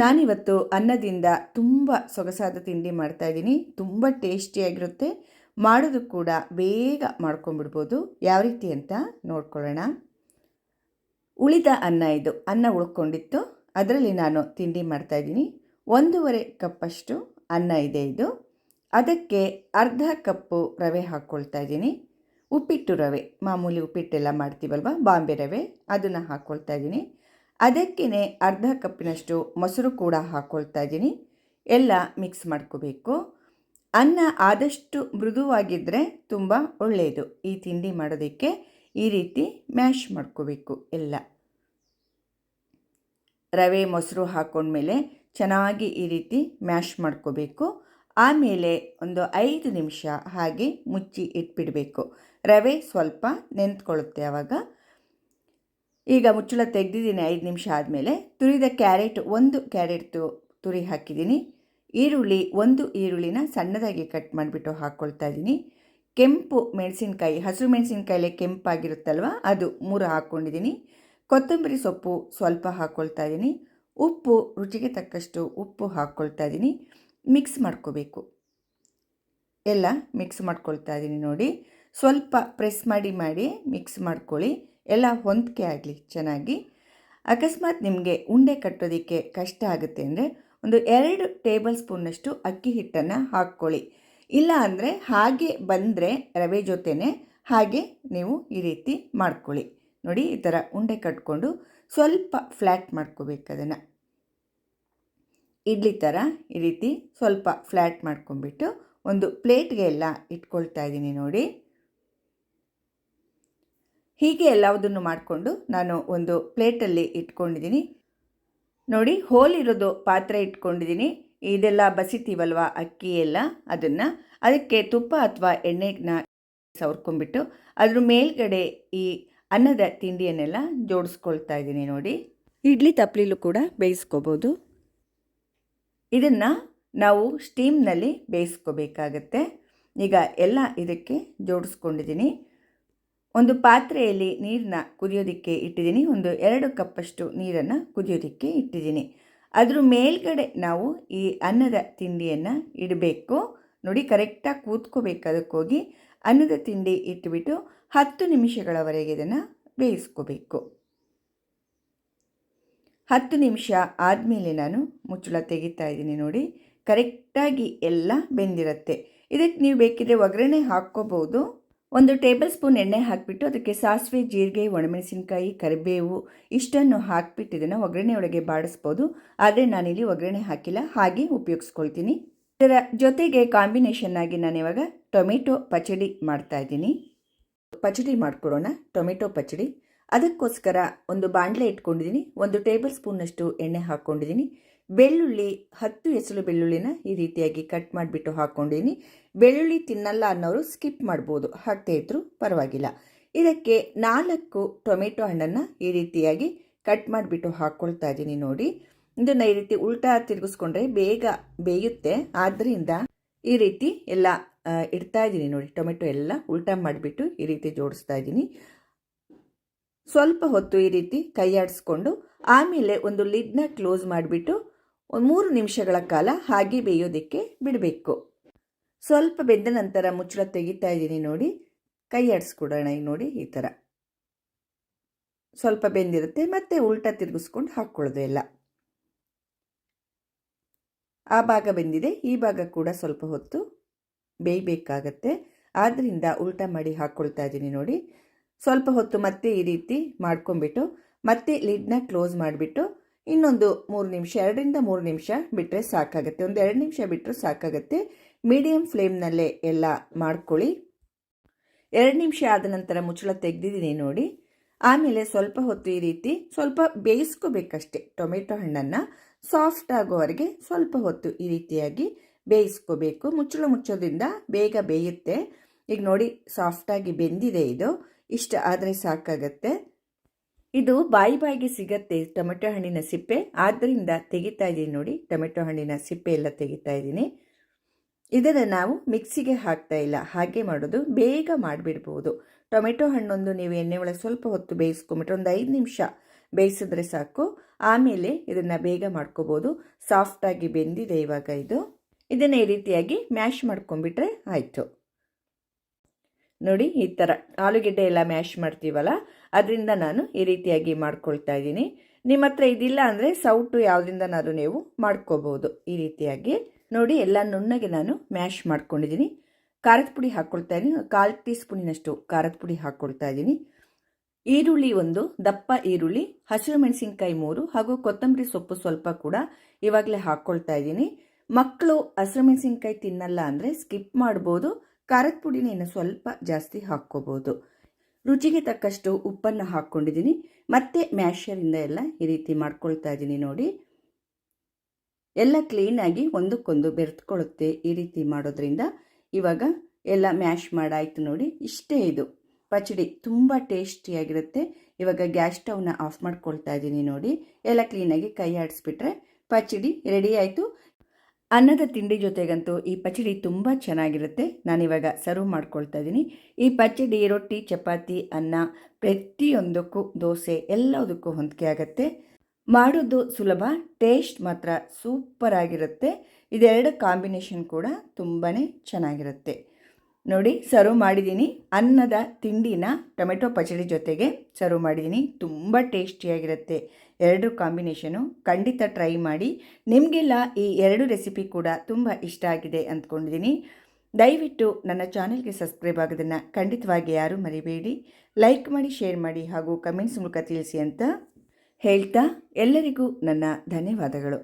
ನಾನಿವತ್ತು ಅನ್ನದಿಂದ ತುಂಬ ಸೊಗಸಾದ ತಿಂಡಿ ಮಾಡ್ತಾ ಇದ್ದೀನಿ. ತುಂಬ ಟೇಸ್ಟಿಯಾಗಿರುತ್ತೆ. ಮಾಡೋದು ಕೂಡ ಬೇಗ ಮಾಡ್ಕೊಂಡ್ಬಿಡ್ಬೋದು. ಯಾವ ರೀತಿ ಅಂತ ನೋಡ್ಕೊಳ್ಳೋಣ. ಉಳಿದ ಅನ್ನ ಇದು. ಅನ್ನ ಉಳ್ಕೊಂಡಿತ್ತು. ಅದರಲ್ಲಿ ನಾನು ತಿಂಡಿ ಮಾಡ್ತಾ ಇದ್ದೀನಿ. ಒಂದೂವರೆ ಕಪ್ಪಷ್ಟು ಅನ್ನ ಇದೆ ಇದು. ಅದಕ್ಕೆ ಅರ್ಧ ಕಪ್ಪು ರವೆ ಹಾಕ್ಕೊಳ್ತಾ ಇದ್ದೀನಿ. ಉಪ್ಪಿಟ್ಟು ರವೆ. ಮಾಮೂಲಿ ಉಪ್ಪಿಟ್ಟೆಲ್ಲ ಮಾಡ್ತೀವಲ್ವ? ಬಾಂಬೆ ರವೆ. ಅದನ್ನು ಹಾಕ್ಕೊಳ್ತಾ ಇದ್ದೀನಿ. ಅದಕ್ಕೇ ಅರ್ಧ ಕಪ್ಪಿನಷ್ಟು ಮೊಸರು ಕೂಡ ಹಾಕ್ಕೊಳ್ತಾ ಇದ್ದೀನಿ. ಎಲ್ಲ ಮಿಕ್ಸ್ ಮಾಡ್ಕೋಬೇಕು. ಅನ್ನ ಆದಷ್ಟು ಮೃದುವಾಗಿದ್ದರೆ ತುಂಬ ಒಳ್ಳೆಯದು. ಈ ತಿಂಡಿ ಮಾಡೋದಕ್ಕೆ ಈ ರೀತಿ ಮ್ಯಾಶ್ ಮಾಡ್ಕೋಬೇಕು ಎಲ್ಲ. ರವೆ, ಮೊಸರು ಹಾಕ್ಕೊಂಡ್ಮೇಲೆ ಚೆನ್ನಾಗಿ ಈ ರೀತಿ ಮ್ಯಾಶ್ ಮಾಡ್ಕೋಬೇಕು. ಆಮೇಲೆ ಒಂದು ಐದು ನಿಮಿಷ ಹಾಗೆ ಮುಚ್ಚಿ ಇಟ್ಬಿಡಬೇಕು. ರವೆ ಸ್ವಲ್ಪ ನೆಂತ್ಕೊಳ್ಳುತ್ತೆ ಆವಾಗ. ಈಗ ಮುಚ್ಚಳ ತೆಗೆದಿದ್ದೀನಿ ಐದು ನಿಮಿಷ ಆದಮೇಲೆ. ತುರಿದ ಕ್ಯಾರೆಟ್ ಒಂದು ಕ್ಯಾರೆಟ್ ತುರಿ ಹಾಕಿದ್ದೀನಿ. ಈರುಳ್ಳಿ ಒಂದು ಈರುಳ್ಳಿನ ಸಣ್ಣದಾಗಿ ಕಟ್ ಮಾಡಿಬಿಟ್ಟು ಹಾಕ್ಕೊಳ್ತಾ ಇದ್ದೀನಿ. ಕೆಂಪು ಮೆಣಸಿನ್ಕಾಯಿ ಹಸಿರು ಮೆಣಸಿನ್ಕಾಯಿಲೆ ಕೆಂಪಾಗಿರುತ್ತಲ್ವ, ಅದು ಮೂರು ಹಾಕ್ಕೊಂಡಿದ್ದೀನಿ ಕೊತ್ತಂಬರಿ ಸೊಪ್ಪು ಸ್ವಲ್ಪ ಹಾಕ್ಕೊಳ್ತಾ ಇದ್ದೀನಿ. ಉಪ್ಪು, ರುಚಿಗೆ ತಕ್ಕಷ್ಟು ಉಪ್ಪು ಹಾಕ್ಕೊಳ್ತಾ ಇದ್ದೀನಿ. ಮಿಕ್ಸ್ ಮಾಡ್ಕೋಬೇಕು. ಎಲ್ಲ ಮಿಕ್ಸ್ ಮಾಡ್ಕೊಳ್ತಾ ಇದ್ದೀನಿ ನೋಡಿ. ಸ್ವಲ್ಪ ಪ್ರೆಸ್ ಮಾಡಿ ಮಾಡಿ ಮಿಕ್ಸ್ ಮಾಡ್ಕೊಳ್ಳಿ. ಎಲ್ಲ ಹೊಂದಿಕೆ ಆಗಲಿ ಚೆನ್ನಾಗಿ. ಅಕಸ್ಮಾತ್ ನಿಮಗೆ ಉಂಡೆ ಕಟ್ಟೋದಕ್ಕೆ ಕಷ್ಟ ಆಗುತ್ತೆ ಅಂದರೆ ಒಂದು ಎರಡು ಟೇಬಲ್ ಸ್ಪೂನಷ್ಟು ಅಕ್ಕಿ ಹಿಟ್ಟನ್ನು ಹಾಕ್ಕೊಳ್ಳಿ. ಇಲ್ಲ ಅಂದರೆ ಹಾಗೆ ಬಂದರೆ ರವೆ ಜೊತೆನೇ ಹಾಗೆ ನೀವು ಈ ರೀತಿ ಮಾಡ್ಕೊಳ್ಳಿ. ನೋಡಿ, ಈ ಥರ ಉಂಡೆ ಕಟ್ಕೊಂಡು ಸ್ವಲ್ಪ ಫ್ಲ್ಯಾಟ್ ಮಾಡ್ಕೋಬೇಕು ಅದನ್ನು. ಇಡ್ಲಿ ಥರ ಈ ರೀತಿ ಸ್ವಲ್ಪ ಫ್ಲ್ಯಾಟ್ ಮಾಡ್ಕೊಂಬಿಟ್ಟು ಒಂದು ಪ್ಲೇಟ್ಗೆ ಎಲ್ಲ ಇಟ್ಕೊಳ್ತಾ ಇದ್ದೀನಿ ನೋಡಿ. ಹೀಗೆ ಎಲ್ಲವುದನ್ನು ಮಾಡಿಕೊಂಡು ನಾನು ಒಂದು ಪ್ಲೇಟಲ್ಲಿ ಇಟ್ಕೊಂಡಿದ್ದೀನಿ. ನೋಡಿ ಹೋಲ್ ಇರೋದು ಪಾತ್ರೆ ಇಟ್ಕೊಂಡಿದ್ದೀನಿ. ಇದೆಲ್ಲ ಬಸಿತೀವಲ್ವ ಅಕ್ಕಿ ಎಲ್ಲ? ಅದನ್ನು ಅದಕ್ಕೆ ತುಪ್ಪ ಅಥವಾ ಎಣ್ಣೆನ ಸವರ್ಕೊಂಡ್ಬಿಟ್ಟು ಅದ್ರ ಮೇಲ್ಗಡೆ ಈ ಅನ್ನದ ತಿಂಡಿಯನ್ನೆಲ್ಲ ಜೋಡಿಸ್ಕೊಳ್ತಾ ಇದ್ದೀನಿ ನೋಡಿ. ಇಡ್ಲಿ ತಪ್ಪಲಿಲು ಕೂಡ ಬೇಯಿಸ್ಕೋಬೋದು. ಇದನ್ನು ನಾವು ಸ್ಟೀಮ್ನಲ್ಲಿ ಬೇಯಿಸ್ಕೋಬೇಕಾಗತ್ತೆ. ಈಗ ಎಲ್ಲ ಇದಕ್ಕೆ ಜೋಡಿಸ್ಕೊಂಡಿದ್ದೀನಿ. ಒಂದು ಪಾತ್ರೆಯಲ್ಲಿ ನೀರನ್ನ ಕುದಿಯೋದಕ್ಕೆ ಇಟ್ಟಿದ್ದೀನಿ. ಒಂದು ಎರಡು ಕಪ್ಪಷ್ಟು ನೀರನ್ನು ಕುದಿಯೋದಕ್ಕೆ ಇಟ್ಟಿದ್ದೀನಿ. ಅದ್ರ ಮೇಲ್ಗಡೆ ನಾವು ಈ ಅನ್ನದ ತಿಂಡಿಯನ್ನು ಇಡಬೇಕು. ನೋಡಿ ಕರೆಕ್ಟಾಗಿ ಕೂತ್ಕೋಬೇಕು ಅದಕ್ಕೋಗಿ. ಅನ್ನದ ತಿಂಡಿ ಇಟ್ಬಿಟ್ಟು ಹತ್ತು ನಿಮಿಷಗಳವರೆಗೆ ಇದನ್ನು ಬೇಯಿಸ್ಕೋಬೇಕು. ಹತ್ತು ನಿಮಿಷ ಆದಮೇಲೆ ನಾನು ಮುಚ್ಚಳ ತೆಗಿತಾ ಇದ್ದೀನಿ ನೋಡಿ. ಕರೆಕ್ಟಾಗಿ ಎಲ್ಲ ಬೆಂದಿರುತ್ತೆ. ಇದಕ್ಕೆ ನೀವು ಬೇಕಿದ್ರೆ ಒಗ್ಗರಣೆ ಹಾಕ್ಕೋಬೋದು. ಒಂದು ಟೇಬಲ್ ಸ್ಪೂನ್ ಎಣ್ಣೆ ಹಾಕಿಬಿಟ್ಟು ಅದಕ್ಕೆ ಸಾಸಿವೆ, ಜೀರಿಗೆ, ಒಣಮೆಣಸಿನಕಾಯಿ, ಕರಿಬೇವು ಇಷ್ಟನ್ನು ಹಾಕಿಬಿಟ್ಟು ಇದನ್ನು ಒಗ್ಗರಣೆ ಒಳಗೆ ಬಾಡಿಸ್ಬೋದು. ಆದರೆ ನಾನಿಲ್ಲಿ ಒಗ್ಗರಣೆ ಹಾಕಿಲ್ಲ, ಹಾಗೆ ಉಪಯೋಗಿಸ್ಕೊಳ್ತೀನಿ. ಇದರ ಜೊತೆಗೆ ಕಾಂಬಿನೇಷನ್ ಆಗಿ ನಾನು ಇವಾಗ ಟೊಮೆಟೊ ಪಚಡಿ ಮಾಡ್ತಾ ಇದ್ದೀನಿ. ಪಚಡಿ ಮಾಡಿಕೊಡೋಣ, ಟೊಮೆಟೊ ಪಚಡಿ. ಅದಕ್ಕೋಸ್ಕರ ಒಂದು ಬಾಣಲೆ ಇಟ್ಕೊಂಡಿದ್ದೀನಿ, ಒಂದು ಟೇಬಲ್ ಸ್ಪೂನ್ನಷ್ಟು ಎಣ್ಣೆ ಹಾಕ್ಕೊಂಡಿದ್ದೀನಿ. ಬೆಳ್ಳುಳ್ಳಿ, ಹತ್ತು ಎಸಳು ಬೆಳ್ಳುಳ್ಳಿನ ಈ ರೀತಿಯಾಗಿ ಕಟ್ ಮಾಡಿಬಿಟ್ಟು ಹಾಕ್ಕೊಂಡೀನಿ. ಬೆಳ್ಳುಳ್ಳಿ ತಿನ್ನಲ್ಲ ಅನ್ನೋರು ಸ್ಕಿಪ್ ಮಾಡ್ಬೋದು. ಹಾಕ್ತಾ ಇದ್ರು ಪರವಾಗಿಲ್ಲ. ಇದಕ್ಕೆ ನಾಲ್ಕು ಟೊಮೆಟೊ ಹಣ್ಣನ್ನು ಈ ರೀತಿಯಾಗಿ ಕಟ್ ಮಾಡಿಬಿಟ್ಟು ಹಾಕ್ಕೊಳ್ತಾ ಇದ್ದೀನಿ ನೋಡಿ. ಇದನ್ನು ಈ ರೀತಿ ಉಲ್ಟಾ ತಿರುಗಿಸ್ಕೊಂಡ್ರೆ ಬೇಗ ಬೇಯುತ್ತೆ. ಆದ್ದರಿಂದ ಈ ರೀತಿ ಎಲ್ಲ ಇಡ್ತಾ ಇದ್ದೀನಿ ನೋಡಿ. ಟೊಮೆಟೊ ಎಲ್ಲ ಉಲ್ಟಾ ಮಾಡಿಬಿಟ್ಟು ಈ ರೀತಿ ಜೋಡಿಸ್ತಾ ಇದ್ದೀನಿ ಸ್ವಲ್ಪ ಹೊತ್ತು ಈ ರೀತಿ ಕೈಯಾಡಿಸ್ಕೊಂಡು ಆಮೇಲೆ ಒಂದು ಲಿಡ್ನ ಕ್ಲೋಸ್ ಮಾಡಿಬಿಟ್ಟು ಮೂರು ನಿಮಿಷಗಳ ಕಾಲ ಹಾಗೆ ಬೇಯೋದಕ್ಕೆ ಬಿಡಬೇಕು. ಸ್ವಲ್ಪ ಬೆಂದ ನಂತರ ಮುಚ್ಚಳ ತೆಗಿತಾ ಇದ್ದೀನಿ ನೋಡಿ. ಕೈ ಆಡಿಸ್ಕೊಡೋಣ ನೋಡಿ ಈ ಥರ. ಸ್ವಲ್ಪ ಬೆಂದಿರುತ್ತೆ, ಮತ್ತೆ ಉಲ್ಟಾ ತಿರುಗಿಸ್ಕೊಂಡು ಹಾಕ್ಕೊಳ್ಳೋದು ಎಲ್ಲ. ಆ ಭಾಗ ಬೆಂದಿದೆ, ಈ ಭಾಗ ಕೂಡ ಸ್ವಲ್ಪ ಹೊತ್ತು ಬೇಯಬೇಕಾಗತ್ತೆ. ಆದ್ದರಿಂದ ಉಲ್ಟಾ ಮಾಡಿ ಹಾಕ್ಕೊಳ್ತಾ ಇದ್ದೀನಿ ನೋಡಿ. ಸ್ವಲ್ಪ ಹೊತ್ತು ಮತ್ತೆ ಈ ರೀತಿ ಮಾಡ್ಕೊಂಬಿಟ್ಟು ಮತ್ತೆ ಲಿಡ್ನ ಕ್ಲೋಸ್ ಮಾಡಿಬಿಟ್ಟು ಇನ್ನೊಂದು ಮೂರು ನಿಮಿಷ, ಎರಡರಿಂದ ಮೂರು ನಿಮಿಷ ಬಿಟ್ಟರೆ ಸಾಕಾಗುತ್ತೆ. ಒಂದು ಎರಡು ನಿಮಿಷ ಬಿಟ್ಟರೆ ಸಾಕಾಗುತ್ತೆ. ಮೀಡಿಯಮ್ ಫ್ಲೇಮ್ನಲ್ಲೇ ಎಲ್ಲ ಮಾಡ್ಕೊಳ್ಳಿ. ಎರಡು ನಿಮಿಷ ಆದ ನಂತರ ಮುಚ್ಚಳ ತೆಗೆದಿದ್ದೀನಿ ನೋಡಿ. ಆಮೇಲೆ ಸ್ವಲ್ಪ ಹೊತ್ತು ಈ ರೀತಿ ಸ್ವಲ್ಪ ಬೇಯಿಸ್ಕೋಬೇಕಷ್ಟೆ ಟೊಮೆಟೊ ಹಣ್ಣನ್ನು. ಸಾಫ್ಟ್ ಆಗೋವರೆಗೆ ಸ್ವಲ್ಪ ಹೊತ್ತು ಈ ರೀತಿಯಾಗಿ ಬೇಯಿಸ್ಕೋಬೇಕು. ಮುಚ್ಚಳ ಮುಚ್ಚೋದ್ರಿಂದ ಬೇಗ ಬೇಯುತ್ತೆ. ಈಗ ನೋಡಿ, ಸಾಫ್ಟಾಗಿ ಬೆಂದಿದೆ ಇದು. ಇಷ್ಟ ಆದರೆ ಸಾಕಾಗತ್ತೆ. ಇದು ಬಾಯಿ ಬಾಯಿಗೆ ಸಿಗತ್ತೆ ಟೊಮೆಟೊ ಹಣ್ಣಿನ ಸಿಪ್ಪೆ. ಆದ್ದರಿಂದ ತೆಗಿತಾ ಇದ್ದೀನಿ ನೋಡಿ, ಟೊಮೆಟೊ ಹಣ್ಣಿನ ಸಿಪ್ಪೆ ಎಲ್ಲ ತೆಗಿತಾ ಇದ್ದೀನಿ. ಇದನ್ನು ನಾವು ಮಿಕ್ಸಿಗೆ ಹಾಕ್ತಾ ಇಲ್ಲ, ಹಾಗೆ ಮಾಡೋದು ಬೇಗ ಮಾಡಿಬಿಡ್ಬೋದು. ಟೊಮೆಟೊ ಹಣ್ಣೊಂದು ನೀವು ಎಣ್ಣೆ ಒಳಗೆ ಸ್ವಲ್ಪ ಹೊತ್ತು ಬೇಯಿಸ್ಕೊಂಬಿಟ್ರೆ ಒಂದು ಐದು ನಿಮಿಷ ಬೇಯಿಸಿದ್ರೆ ಸಾಕು. ಆಮೇಲೆ ಇದನ್ನು ಬೇಗ ಮಾಡ್ಕೋಬೋದು. ಸಾಫ್ಟಾಗಿ ಬೆಂದಿದೆ ಇವಾಗ ಇದು. ಇದನ್ನು ಈ ರೀತಿಯಾಗಿ ಮ್ಯಾಶ್ ಮಾಡ್ಕೊಂಬಿಟ್ರೆ ಆಯಿತು. ನೋಡಿ, ಈ ಥರ ಆಲೂಗೆಡ್ಡೆ ಎಲ್ಲ ಮ್ಯಾಶ್ ಮಾಡ್ತೀವಲ್ಲ, ಅದರಿಂದ ನಾನು ಈ ರೀತಿಯಾಗಿ ಮಾಡ್ಕೊಳ್ತಾ ಇದ್ದೀನಿ. ನಿಮ್ಮ ಹತ್ರ ಇದಿಲ್ಲ ಅಂದರೆ ಸೌಟು ಯಾವುದರಿಂದನಾದರೂ ನೀವು ಮಾಡ್ಕೋಬೋದು. ಈ ರೀತಿಯಾಗಿ ನೋಡಿ, ಎಲ್ಲ ನುಣ್ಣಗೆ ನಾನು ಮ್ಯಾಶ್ ಮಾಡ್ಕೊಂಡಿದ್ದೀನಿ. ಖಾರದ ಪುಡಿ ಹಾಕ್ಕೊಳ್ತಾ ಇದ್ದೀನಿ. ಕಾಲು ಟೀ ಸ್ಪೂನಿನಷ್ಟು ಖಾರದ ಪುಡಿ ಹಾಕ್ಕೊಳ್ತಾ ಇದ್ದೀನಿ. ಈರುಳ್ಳಿ ಒಂದು, ದಪ್ಪ ಈರುಳ್ಳಿ, ಹಸಿರು ಮೆಣಸಿನ್ಕಾಯಿ ಮೂರು, ಹಾಗೂ ಕೊತ್ತಂಬರಿ ಸೊಪ್ಪು ಸ್ವಲ್ಪ ಕೂಡ ಇವಾಗಲೇ ಹಾಕ್ಕೊಳ್ತಾ ಇದ್ದೀನಿ. ಮಕ್ಕಳು ಹಸಿರು ಮೆಣಸಿನ್ಕಾಯಿ ತಿನ್ನಲ್ಲ ಅಂದರೆ ಸ್ಕಿಪ್ ಮಾಡ್ಬೋದು. ಖಾರದ ಪುಡಿನ ಸ್ವಲ್ಪ ಜಾಸ್ತಿ ಹಾಕ್ಕೋಬೋದು. ರುಚಿಗೆ ತಕ್ಕಷ್ಟು ಉಪ್ಪನ್ನು ಹಾಕ್ಕೊಂಡಿದ್ದೀನಿ. ಮತ್ತೆ ಮ್ಯಾಶರಿಂದ ಎಲ್ಲ ಈ ರೀತಿ ಮಾಡ್ಕೊಳ್ತಾ ಇದ್ದೀನಿ ನೋಡಿ. ಎಲ್ಲ ಕ್ಲೀನಾಗಿ ಒಂದಕ್ಕೊಂದು ಬೆರೆತ್ಕೊಳ್ಳುತ್ತೆ ಈ ರೀತಿ ಮಾಡೋದ್ರಿಂದ. ಇವಾಗ ಎಲ್ಲ ಮ್ಯಾಶ್ ಮಾಡಾಯಿತು ನೋಡಿ. ಇಷ್ಟೇ ಇದು. ಪಚಡಿ ತುಂಬ ಟೇಸ್ಟಿಯಾಗಿರುತ್ತೆ ಇವಾಗ ಗ್ಯಾಸ್ ಸ್ಟೌವ್ನ ಆಫ್ ಮಾಡ್ಕೊಳ್ತಾ ಇದ್ದೀನಿ ನೋಡಿ. ಎಲ್ಲ ಕ್ಲೀನಾಗಿ ಕೈ ಆಡಿಸ್ಬಿಟ್ರೆ ಪಚಡಿ ರೆಡಿ ಆಯಿತು. ಅನ್ನದ ತಿಂಡಿ ಜೊತೆಗಂತೂ ಈ ಪಚಡಿ ತುಂಬ ಚೆನ್ನಾಗಿರುತ್ತೆ. ನಾನಿವಾಗ ಸರ್ವ್ ಮಾಡ್ಕೊಳ್ತಾ ಇದ್ದೀನಿ ಈ ಪಚಡಿ, ರೊಟ್ಟಿ, ಚಪಾತಿ, ಅನ್ನ ಪ್ರತಿಯೊಂದಕ್ಕೂ ದೋಸೆ ಎಲ್ಲದಕ್ಕೂ ಹೊಂದಿಕೆ ಆಗುತ್ತೆ. ಮಾಡೋದು ಸುಲಭ, ಟೇಸ್ಟ್ ಮಾತ್ರ ಸೂಪರ್ ಆಗಿರುತ್ತೆ. ಇದೆರಡು ಕಾಂಬಿನೇಷನ್ ಕೂಡ ತುಂಬಾ ಚೆನ್ನಾಗಿರುತ್ತೆ. ನೋಡಿ, ಸರ್ವ್ ಮಾಡಿದ್ದೀನಿ ಅನ್ನದ ತಿಂಡಿನ ಟೊಮೆಟೊ ಪಚಡಿ ಜೊತೆಗೆ ಸರ್ವ್ ಮಾಡಿದ್ದೀನಿ ತುಂಬ ಟೇಸ್ಟಿಯಾಗಿರುತ್ತೆ. ಎರಡು ಕಾಂಬಿನೇಷನು ಖಂಡಿತ ಟ್ರೈ ಮಾಡಿ. ನಿಮಗೆಲ್ಲ ಈ ಎರಡು ರೆಸಿಪಿ ಕೂಡ ತುಂಬ ಇಷ್ಟ ಆಗಿದೆ ಅಂದ್ಕೊಂಡಿದ್ದೀನಿ. ದಯವಿಟ್ಟು ನನ್ನ ಚಾನೆಲ್ಗೆ ಸಬ್ಸ್ಕ್ರೈಬ್ ಆಗೋದನ್ನು ಖಂಡಿತವಾಗಿ ಯಾರೂ ಮರಿಬೇಡಿ. ಲೈಕ್ ಮಾಡಿ, ಶೇರ್ ಮಾಡಿ ಹಾಗೂ ಕಮೆಂಟ್ಸ್ ಮೂಲಕ ತಿಳಿಸಿ ಅಂತ ಹೇಳ್ತಾ ಎಲ್ಲರಿಗೂ ನನ್ನ ಧನ್ಯವಾದಗಳು.